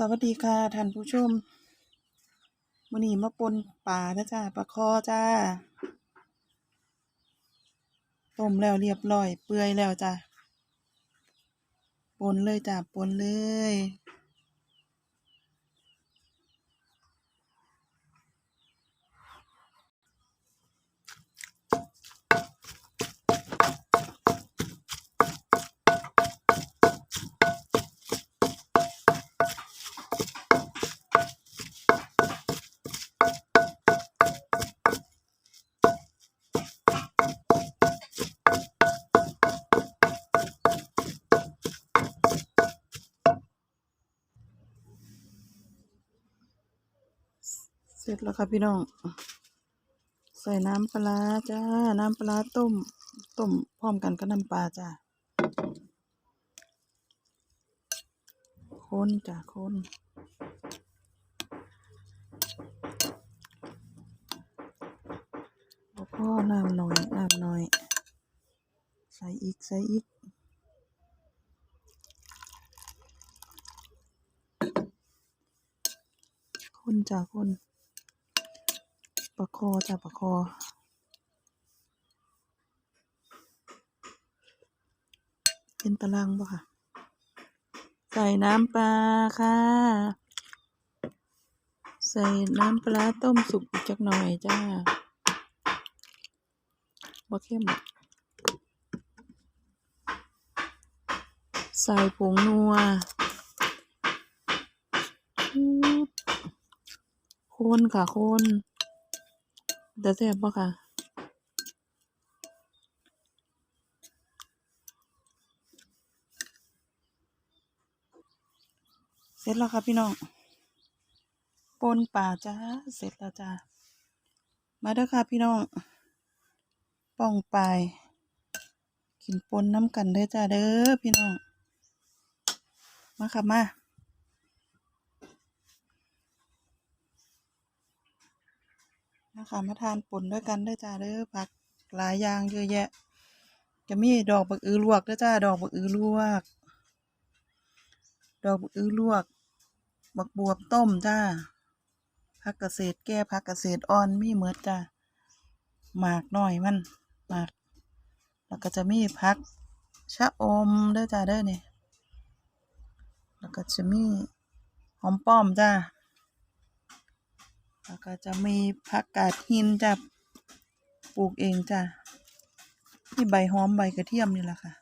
สวัสดีค่ะท่านผู้ชมวันนี้มาปนปลาแล้วจ้าปลาคอจ้าต้มแล้วเรียบร้อย เปื่อยแล้วจ้าปนเลยจ้าปนเลย สร็จแล้วค่ะพี่น้อง ใส่น้ำปลาจ้า น้ำปลาร้าต้ม ต้มพร้อมกันกับน้ำปลาจ้าคนจ้าคนแล้วก็น้ำหน่อย น้ำหน่อย ใส่อีก ใส่อีกคนจ้าคน ปลาคอจ้าปลาคอเป็นตารางบ่ค่ะ ใส่น้ำปลาค่ะ ใส่น้ำปลาต้มสุกอีกจักหน่อยจ้าบ่เข้มใส่ผงนัวคนค่ะคน จะแซ่บบ่ค่ะเสร็จแล้วค่ะพี่น้องปนป่าจ้าเสร็จแล้วจ้ามาเด้อค่ะพี่น้องป้องปลายกินปนน้ำกันเด้อจ้าเด้อพี่น้อง มาค่ะมา นะคะมาทานป่นด้วยกันด้อจ้าเด้อผักหลายอย่างเยอะแยะ จะมีดอกบักอือลวกด้อจ้าดอกบักอือลวก ดอกบักอือลวก บักบวบต้มจ้าผักเกษตรแก้ผักเกษตรอ่อนมีเหมือดจ้าหมากหน้อยมันหมากแล้วก็จะมีผักชะอมด้อจ้าเด้อนี่แล้วก็จะมีหอมป้อมจ้า แล้วก็จะมีผักกาดหินจะปลูกเองจ้ะนี่ใบหอมใบกระเทียมนี่แหละค่ะ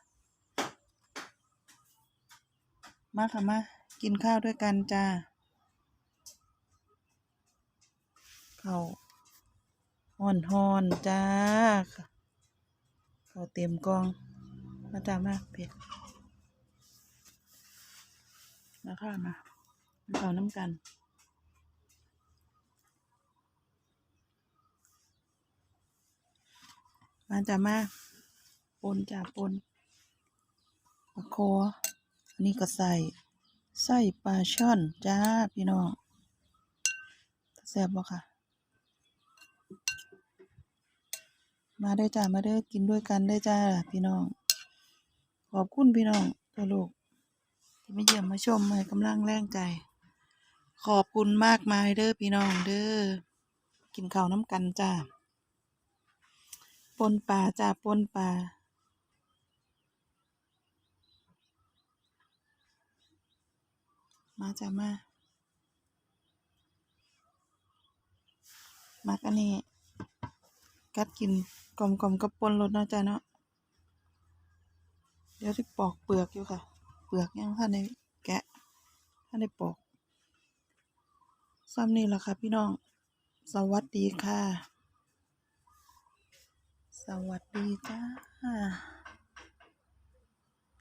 มาค่ะมากินข้าวด้วยกันจ้าข้าวห่อนหอนจ้าข้าวเต็มกอง มาจ้ามาเผ็ดมาค่ะมาข้าวน้ำกัน มาจ้ามาปนจ้าปนปลาคออันนี้ก็ใส่ไส้ปลาช่อนจ้าพี่น้องแซ่บบ่ค่ะ มาได้จ้ามาเด้กินด้วยกันได้จ้าพี่น้อง ขอบคุณพี่น้องตัวลูกที่มาเยี่ยมมาชมให้กำลังแรงใจ ขอบคุณมากมายเด้อพี่น้องเด้อกินข้าวน้ำกันจ้า ปนปลาจ้าปนปลามาจ้ามามักอันนี้กัดกินกลมกลมๆกับปนรสเนาะจ้าเนาะ เดี๋ยวที่ปอกเปลือกอยู่ค่ะ เปลือกยังท่านในแกะท่านในปอกซ้ำนี่แหละค่ะพี่น้อง สวัสดีค่ะ สวัสดีจ้า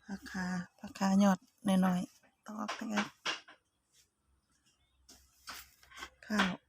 ผักขาผักขาหยอดหน่อยๆตอกไปกันข้าว